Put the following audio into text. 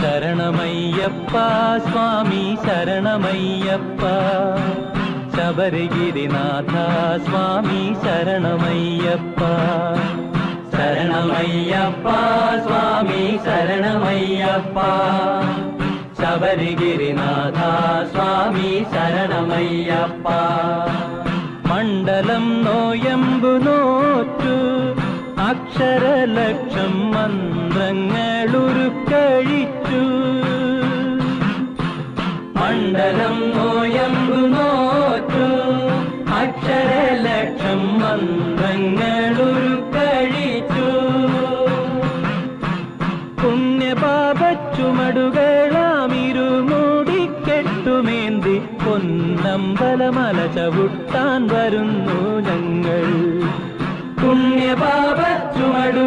ശരണമയ്യപ്പ സ്വാമി ശരണമയ്യപ്പ. ശബരിഗിരിനാഥ സ്വാമി ശരണമയ്യപ്പ. ശരണമയ്യപ്പ സ്വാമി ശരണമയ്യപ്പ. ശബരിഗിരിനാഥ സ്വാമി ശരണമയ്യപ്പ. മണ്ഡലം നോയമ്പു നോറ്റു അക്ഷരലക്ഷം മന്ത്രങ്ങളുരുക്കഴിച്ചു. മണ്ഡലം നോയമ്പു നോറ്റു അക്ഷരലക്ഷം മന്ത്രങ്ങളുരുക്കഴിച്ചു. പൊന്നം പൊന്നമ്പലമല ചവിട്ടാൻ വരുന്നു ഞങ്ങൾ. പുണ്യപാപച്ചുമടു